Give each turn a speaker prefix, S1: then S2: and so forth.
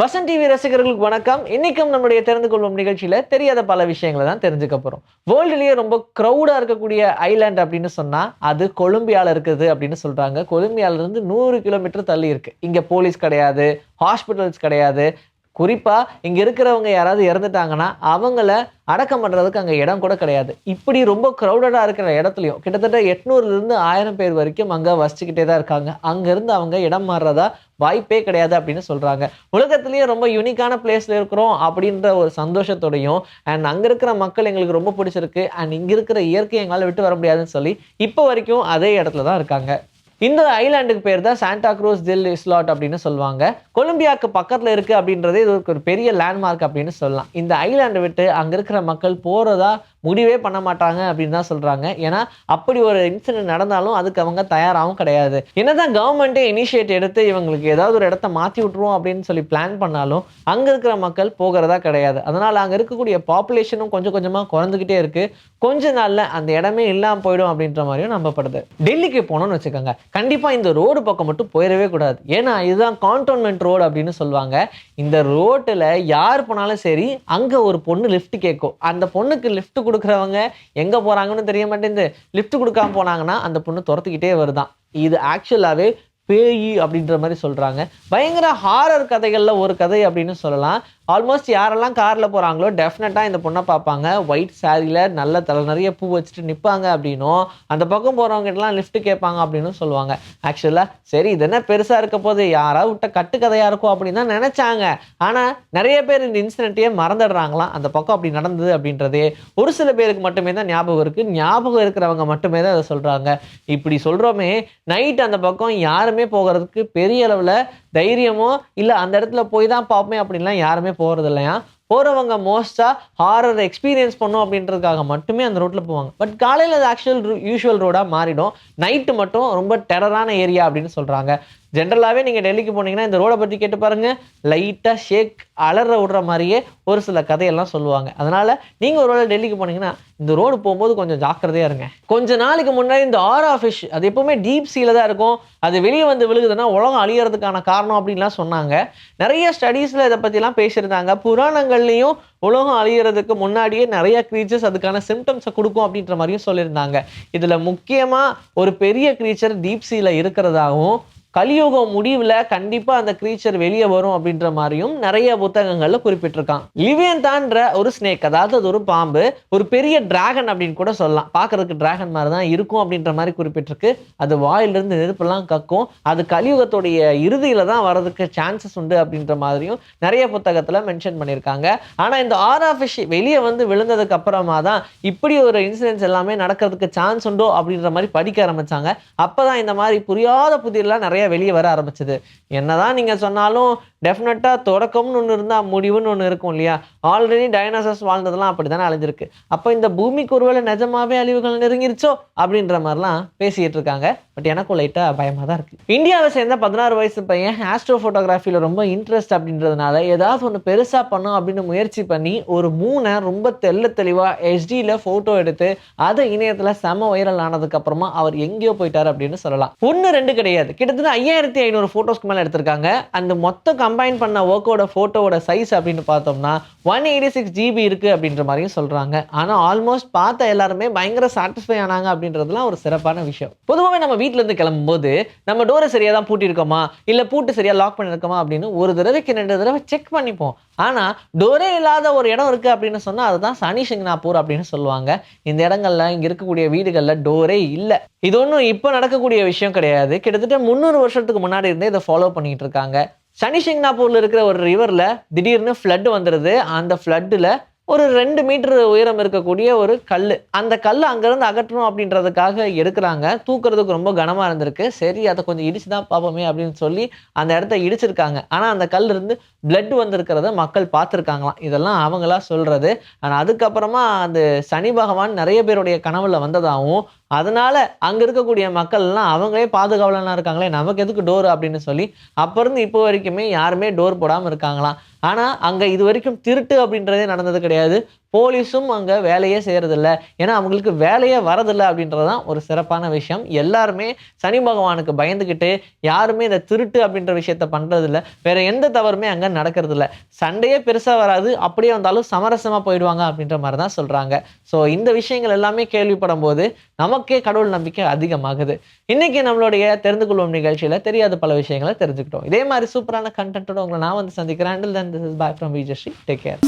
S1: Vasan TV ரசிகர்களுக்கு வணக்கம். இன்னைக்கும் நம்முடைய தெரிந்து கொள்வோம் நிகழ்ச்சியில தெரியாத பல விஷயங்களை தான் தெரிஞ்சுக்க போறோம். வேர்ல்டுலயே ரொம்ப க்ரௌடா இருக்கக்கூடிய ஐலாண்ட் அப்படின்னு சொன்னா அது கொலம்பியால இருக்குது அப்படின்னு சொல்றாங்க. கொலம்பியால இருந்து நூறு கிலோமீட்டர் தள்ளி இருக்கு. இங்க போலீஸ் கிடையாது ஹாஸ்பிட்டல்ஸ் கிடையாது குறிப்பாக இங்கே இருக்கிறவங்க யாராவது இறந்துட்டாங்கன்னா அவங்கள அடக்கம் பண்ணுறதுக்கு அங்கே இடம் கூட கிடையாது. இப்படி ரொம்ப க்ரௌடடாக இருக்கிற இடத்துலையும் கிட்டத்தட்ட எட்நூறுல இருந்து ஆயிரம் பேர் வரைக்கும் அங்கே வசிச்சுக்கிட்டே தான் இருக்காங்க. அங்கேருந்து அவங்க இடம் மாறுறதா வாய்ப்பே கிடையாது அப்படின்னு சொல்கிறாங்க உலகத்துலேயே ரொம்ப யூனிக்கான பிளேஸில் இருக்கிறோம் அப்படின்ற ஒரு சந்தோஷத்தோடையும் அண்ட் அங்கே இருக்கிற மக்கள் எங்களுக்கு ரொம்ப பிடிச்சிருக்கு அண்ட் இங்கே இருக்கிற இயற்கை எங்களால் விட்டு வர முடியாதுன்னு சொல்லி இப்போ வரைக்கும் அதே இடத்துல தான் இருக்காங்க. இந்த ஐலாண்டுக்கு பேர் தான் சாண்டா க்ரூஸ் தில் இஸ்லாட் அப்படின்னு சொல்லுவாங்க. கொலம்பியாவுக்கு பக்கத்தில் இருக்குது அப்படின்றதே இது ஒரு பெரிய லேண்ட்மார்க் அப்படின்னு சொல்லலாம். இந்த ஐலாண்டை விட்டு அங்கே இருக்கிற மக்கள் போகிறதா முடிவே பண்ண மாட்டாங்க அப்படின்னு தான் சொல்கிறாங்க ஏன்னா அப்படி ஒரு இன்சிடென்ட் நடந்தாலும் அதுக்கு அவங்க தயாராகவும் கிடையாது. என்னதான் கவர்மெண்ட்டே இனிஷியேட் எடுத்து இவங்களுக்கு ஏதாவது ஒரு இடத்த மாற்றி விட்ருவோம் அப்படின்னு சொல்லி பிளான் பண்ணாலும் அங்கே இருக்கிற மக்கள் போகிறதா கிடையாது. அதனால் அங்கே இருக்கக்கூடிய பாப்புலேஷனும் கொஞ்சம் கொஞ்சமாக குறைஞ்சிக்கிட்டே இருக்குது கொஞ்ச நாளில் அந்த இடமே இல்லாமல் போயிடும் அப்படின்ற மாதிரியும் நம்பப்படுது. டெல்லிக்கு போனோம்னு வச்சுக்கோங்க. கண்டிப்பாக இந்த ரோடு பக்கம் மட்டும் போயிடவே கூடாது. ஏன்னா இதுதான் கான்டோன்மெண்ட் ரோடு அப்படின்னு சொல்லுவாங்க. இந்த ரோட்டில் யார் போனாலும் சரி அங்கே ஒரு பொண்ணு லிஃப்ட் கேட்கும் அந்த பொண்ணுக்கு லிஃப்ட் கொடுக்குறவங்க எங்கே போகிறாங்கன்னு தெரிய மாட்டேங்குது. லிஃப்ட் கொடுக்காம போனாங்கன்னா அந்த பொண்ணு துரத்துக்கிட்டே வருதான் இது ஆக்சுவலாகவே பேய் அப்படின்ற மாதிரி சொல்கிறாங்க பயங்கர ஹாரர் கதைகளில் ஒரு கதை அப்படின்னு சொல்லலாம். ஆல்மோஸ்ட் யாரெல்லாம் காரில் போகிறாங்களோ டெஃபினட்டாக இந்த பொண்ணை பார்ப்பாங்க. ஒயிட் சாரியில் நல்ல தலை நிறைய பூ வச்சுட்டு நிற்பாங்க அப்படின்னும். அந்த பக்கம் போகிறவங்ககிட்டலாம் லிஃப்ட் கேட்பாங்க அப்படின்னு சொல்லுவாங்க. ஆக்சுவலாக சரி இது என்ன பெருசாக இருக்க போது யாராவது விட்ட கட்டுக்கதையாக இருக்கும் அப்படின்னு தான் நினச்சாங்க. ஆனால் நிறைய பேர் இந்த இன்சிடென்ட்டையே மறந்துடுறாங்களாம். அந்த பக்கம் அப்படி நடந்தது அப்படின்றதே ஒரு சில பேருக்கு மட்டுமே தான் ஞாபகம் இருக்குது ஞாபகம் இருக்கிறவங்க மட்டுமே தான் அதை சொல்கிறாங்க இப்படி சொல்கிறோமே நைட் அந்த பக்கம் யாருமே போகிறதுக்கு பெரிய அளவில் தைரியமோ இல்லை அந்த இடத்துல போய் தான் பார்ப்போமே அப்படின்லாம் யாருமே போகிறது இல்லையா? போகிறவங்க மோஸ்ட்டாக ஹாரர் எக்ஸ்பீரியன்ஸ் பண்ணும் அப்படின்றதுக்காக மட்டுமே அந்த ரோட்டில் போவாங்க. பட் காலையில் அது ஆக்சுவல் யூஷுவல் ரோடாக மாறிடும். நைட்டு மட்டும் ரொம்ப டெரரான ஏரியா அப்படின்னு சொல்கிறாங்க ஜென்ரலாகவே நீங்கள் டெல்லிக்கு போனீங்கன்னா இந்த ரோடை பற்றி கேட்டு பாருங்கள் லைட்டாக ஷேக் அலற விடுற மாதிரியே ஒரு சில கதையெல்லாம் சொல்லுவாங்க. அதனால் நீங்கள் ஒரு வேளை டெல்லிக்கு போனீங்கன்னா இந்த ரோடு போகும்போது கொஞ்சம் ஜாக்கிரதையாக இருங்க. கொஞ்ச நாளைக்கு முன்னாடி இந்த ஆரா ஃபிஷ் அது எப்பவுமே டீப் சீல தான் இருக்கும். அது வெளியே வந்து விழுகுதுன்னா உலகம் அழியறதுக்கான காரணம் அப்படின்லாம் சொன்னாங்க. நிறைய ஸ்டடீஸில் இதை பற்றிலாம் பேசியிருந்தாங்க. புராணங்கள்லேயும் உலகம் அழியறதுக்கு முன்னாடியே நிறைய க்ரீச்சர்ஸ் அதுக்கான சிம்டம்ஸை கொடுக்கும் அப்படின்ற மாதிரியும் சொல்லியிருந்தாங்க. இதில் முக்கியமாக ஒரு பெரிய க்ரீச்சர் டீப் சீல இருக்கிறதாகவும் கலியுகம் முடிவில் கண்டிப்பாக அந்த க்ரீச்சர் வெளியே வரும் அப்படின்ற மாதிரியும் நிறைய புத்தகங்களில் குறிப்பிட்டிருக்கான். லிவியன்தான்ற ஒரு ஸ்னேக் அதாவது அது ஒரு பாம்பு ஒரு பெரிய டிராகன் அப்படின்னு கூட சொல்லலாம். பார்க்கறதுக்கு டிராகன் மாதிரி தான் இருக்கும் அப்படின்ற மாதிரி குறிப்பிட்டிருக்கு. அது வாயிலிருந்து நெருப்பெல்லாம் கக்கும். அது கலியுகத்துடைய இறுதியில் தான் வரதுக்கு சான்சஸ் உண்டு அப்படின்ற மாதிரியும் நிறைய புத்தகத்தில் மென்ஷன் பண்ணியிருக்காங்க. ஆனால் இந்த ஆரா ஃபிஷ் வெளியே வந்து விழுந்ததுக்கு அப்புறமா தான் இப்படி ஒரு இன்சிடென்ட்ஸ் எல்லாமே நடக்கிறதுக்கு சான்ஸ் உண்டோ அப்படின்ற மாதிரி படிக்க ஆரம்பித்தாங்க அப்போ தான் இந்த மாதிரி புரியாத புதிரெலாம் நிறைய வெளியே வர ஆரம்பிச்சது. என்னதான் நீங்கள் சொன்னாலும் டெஃபினட்டாக தொடக்கம்னு ஒன்று இருந்தால் முடிவுன்னு ஒன்று இருக்கும் இல்லையா? ஆல்ரெடி டைனோசர்ஸ் வாழ்ந்ததெல்லாம் அப்படி தானே அழிஞ்சிருக்கு. அப்போ இந்த பூமிக்கு ஒருவேளை நிஜமாவே அழிவுகள் நெருங்கிருச்சோ அப்படின்ற மாதிரிலாம் பேசிகிட்டு இருக்காங்க. பட் எனக்கும் லைட்டாக பயமாக தான் இருக்குது இந்தியாவை சேர்ந்த பதினாறு வயசு பையன் ஆஸ்ட்ரோ ஃபோட்டோகிராஃபியில் ரொம்ப இன்ட்ரெஸ்ட் அப்படின்றதுனால ஏதாவது ஒன்று பெருசாக பண்ணும் அப்படின்னு முயற்சி பண்ணி ஒரு மூணை ரொம்ப தெள்ள தெளிவாக ஹெச்டியில் ஃபோட்டோ எடுத்து அதை இணையத்தில் செம வைரல் ஆனதுக்கப்புறமா அவர் எங்கேயோ போயிட்டார் அப்படின்னு சொல்லலாம். ஒன்று ரெண்டு கிடையாது. கிட்டத்தட்ட ஐயாயிரத்தி ஐநூறு ஃபோட்டோஸ்க்கு மேலே எடுத்திருக்காங்க. அந்த மொத்த கம்பைன் பண்ண ஒர்க்கோட ஃபோட்டோவோட சைஸ் அப்படின்னு பார்த்தோம்னா ஒன் எயிட்டி சிக்ஸ் ஜிபி இருக்குது அப்படின்ற மாதிரியும் சொல்கிறாங்க ஆனால் ஆல்மோஸ்ட் பார்த்த எல்லாருமே பயங்கர சாட்டிஸ்ஃபை ஆனாங்க அப்படின்றதுலாம் ஒரு சிறப்பான விஷயம். பொதுவாகவே நம்ம வீட்டிலேருந்து கிளம்பும்போது நம்ம டோரை சரியாக தான் பூட்டியிருக்கோமா? இல்லை பூட்டு சரியாக லாக் பண்ணியிருக்கோமா அப்படின்னு ஒரு தடவைக்கு ரெண்டு தடவை செக் பண்ணிப்போம். ஆனால் டோரே இல்லாத ஒரு இடம் இருக்குது அப்படின்னு சொன்னால் அதுதான் சனி சிங்னாப்பூர் அப்படின்னு சொல்லுவாங்க. இந்த இடங்கள்ல இங்கே இருக்கக்கூடிய வீடுகளில் டோரே இல்லை. இது ஒன்றும் இப்போ நடக்கக்கூடிய விஷயம் கிடையாது. கிட்டத்தட்ட முந்நூறு வருஷத்துக்கு முன்னாடி இருந்தே இதை ஃபாலோ பண்ணிகிட்டு இருக்காங்க. சனி சிங்னாப்பூரில் இருக்கிற ஒரு ரிவரில் திடீர்னு ஃப்ளட்டு வந்துடுது அந்த ஃப்ளட்டில் ஒரு ரெண்டு மீட்டர் உயரம் இருக்கக்கூடிய ஒரு கல் அந்த கல் அங்கேருந்து அகற்றணும் அப்படின்றதுக்காக எடுக்கிறாங்க. தூக்குறதுக்கு ரொம்ப கனமாக இருந்திருக்கு. சரி அதை கொஞ்சம் இடிச்சு தான் பார்ப்போமே அப்படின்னு சொல்லி அந்த இடத்த இடிச்சிருக்காங்க. ஆனால் அந்த கல் இருந்து பிளட் வந்திருக்கிறத மக்கள் பார்த்துருக்காங்களாம். இதெல்லாம் அவங்களா சொல்கிறது ஆனால் அதுக்கப்புறமா அந்த சனி பகவான் நிறைய பேருடைய கனவில் வந்ததாகவும் அதனால அங்கே இருக்கக்கூடிய மக்கள்லாம் அவங்களே பாதுகாவலனா இருக்காங்களே நமக்கு எதுக்கு டோர் அப்படின்னு சொல்லி அப்போ இருந்து இப்போ வரைக்குமே யாருமே டோர் போடாமல் இருக்காங்களாம். ஆனால் அங்கே இது வரைக்கும் திருட்டு அப்படின்றதே நடந்தது கிடையாது. போலீஸும் அங்கே வேலையே செய்கிறதில்ல ஏன்னா அவங்களுக்கு வேலையே வரதில்லை அப்படின்றது தான் ஒரு சிறப்பான விஷயம். எல்லாருமே சனி பகவானுக்கு பயந்துக்கிட்டு யாருமே இந்த திருட்டு அப்படின்ற விஷயத்த பண்ணுறதில்ல வேற எந்த தவறுமே அங்கே நடக்கிறதில்ல. சண்டையே பெருசாக வராது. அப்படியே வந்தாலும் சமரசமாக போயிடுவாங்க அப்படின்ற மாதிரி தான் சொல்கிறாங்க ஸோ இந்த விஷயங்கள் எல்லாமே கேள்விப்படும் போது நமக்கே கடவுள் நம்பிக்கை அதிகமாகுது. இன்னைக்கு நம்மளுடைய தெரிந்து கொள்வோம் நிகழ்ச்சியில் தெரியாத பல விஷயங்களை தெரிஞ்சுக்கிட்டோம். இதே மாதிரி சூப்பரான கண்டென்ட்டோட உங்களை நான் வந்து சந்திக்கிறேன். Until then this is boy from Vijayasree take care